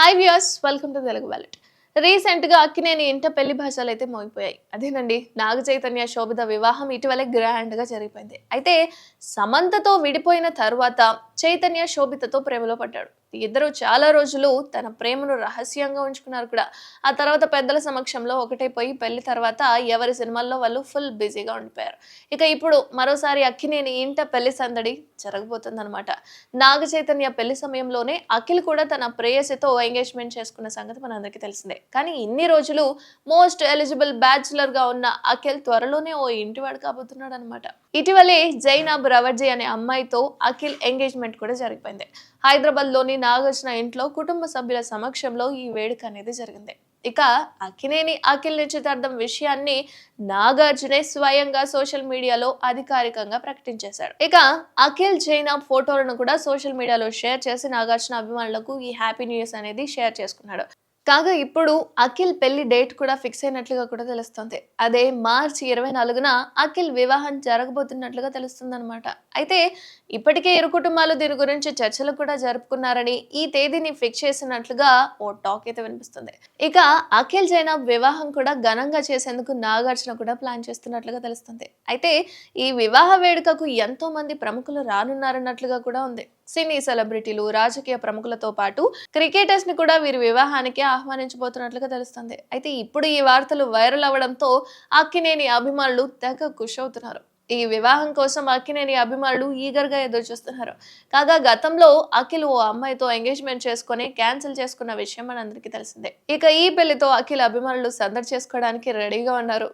Hi viewers welcome to Telugu wallet రీసెంట్గా అక్కినేని ఇంట పెళ్ళి భాషలు అయితే మోగిపోయాయి. అదేనండి నాగ చైతన్య శోభిత వివాహం ఇటీవలే గ్రాండ్గా జరిగిపోయింది. అయితే సమంతతో విడిపోయిన తర్వాత చైతన్య శోభితతో ప్రేమలో పడ్డాడు. ఇద్దరు చాలా రోజులు తన ప్రేమను రహస్యంగా ఉంచుకున్నారు కూడా. ఆ తర్వాత పెద్దల సమక్షంలో ఒకటైపోయి పెళ్ళి తర్వాత ఎవరి సినిమాల్లో వాళ్ళు ఫుల్ బిజీగా ఉండిపోయారు. ఇక ఇప్పుడు మరోసారి అక్కినేని ఇంట పెళ్ళి సందడి జరగబోతుందనమాట నాగ చైతన్య పెళ్ళి సమయంలోనే అఖిల్ కూడా తన ప్రేయసితో ఎంగేజ్మెంట్ చేసుకున్న సంగతి మనందరికీ తెలిసిందే. కానీ ఇన్ని రోజులు మోస్ట్ ఎలిజిబుల్ బ్యాచులర్గా ఉన్న అఖిల్ త్వరలోనే ఓ ఇంటివాడు కాబోతున్నాడు అనమాట ఇటీవలే జైనాబ్ రవర్జీ అనే అమ్మాయితో అఖిల్ ఎంగేజ్మెంట్ కూడా జరిగిపోయింది. హైదరాబాద్లోని నాగార్జున ఇంట్లో కుటుంబ సభ్యుల సమక్షంలో ఈ వేడుక అనేది జరిగింది. ఇక అఖినేని అఖిల్ నిశ్చితార్థం విషయాన్ని నాగార్జునే స్వయంగా సోషల్ మీడియాలో అధికారికంగా ప్రకటించేశాడు. ఇక అఖిల్ జైనాబ్ ఫోటోలను కూడా సోషల్ మీడియాలో షేర్ చేసి నాగార్జున అభిమానులకు ఈ హ్యాపీ న్యూస్ అనేది షేర్ చేసుకున్నాడు. కాగా ఇప్పుడు అఖిల్ పెళ్ళి డేట్ కూడా ఫిక్స్ అయినట్లుగా కూడా తెలుస్తుంది. అదే మార్చి ఇరవై నాలుగున అఖిల్ వివాహం జరగబోతున్నట్లుగా తెలుస్తుంది అనమాట అయితే ఇప్పటికే ఇరు కుటుంబాలు దీని గురించి చర్చలు కూడా జరుపుకున్నారని ఈ తేదీని ఫిక్స్ చేసినట్లుగా ఓ టాక్ అయితే వినిపిస్తుంది. ఇక అఖిల్ జైనబ్ వివాహం కూడా ఘనంగా చేసేందుకు నాగార్జున కూడా ప్లాన్ చేస్తున్నట్లుగా తెలుస్తుంది. అయితే ఈ వివాహ వేడుకకు ఎంతో మంది ప్రముఖులు రానున్నారన్నట్లుగా కూడా ఉంది. సినీ సెలబ్రిటీలు రాజకీయ ప్రముఖులతో పాటు క్రికెటర్స్ని కూడా వీరి వివాహానికి ఆహ్వానించబోతున్నట్లుగా తెలుస్తుంది. అయితే ఇప్పుడు ఈ వార్తలు వైరల్ అవ్వడంతో అక్కినేని అభిమానులు తెగ ఖుష్ అవుతున్నారు ఈ వివాహం కోసం అక్కినేని అభిమానులు ఈగర్గా ఎదురు చూస్తున్నారు కాగా గతంలో అఖిల్ ఓ అమ్మాయితో ఎంగేజ్మెంట్ చేసుకుని క్యాన్సిల్ చేసుకున్న విషయం మనందరికీ తెలిసిందే. ఇక ఈ పెళ్ళితో అఖిల్ అభిమానులు సందడి చేసుకోవడానికి రెడీగా ఉన్నారు.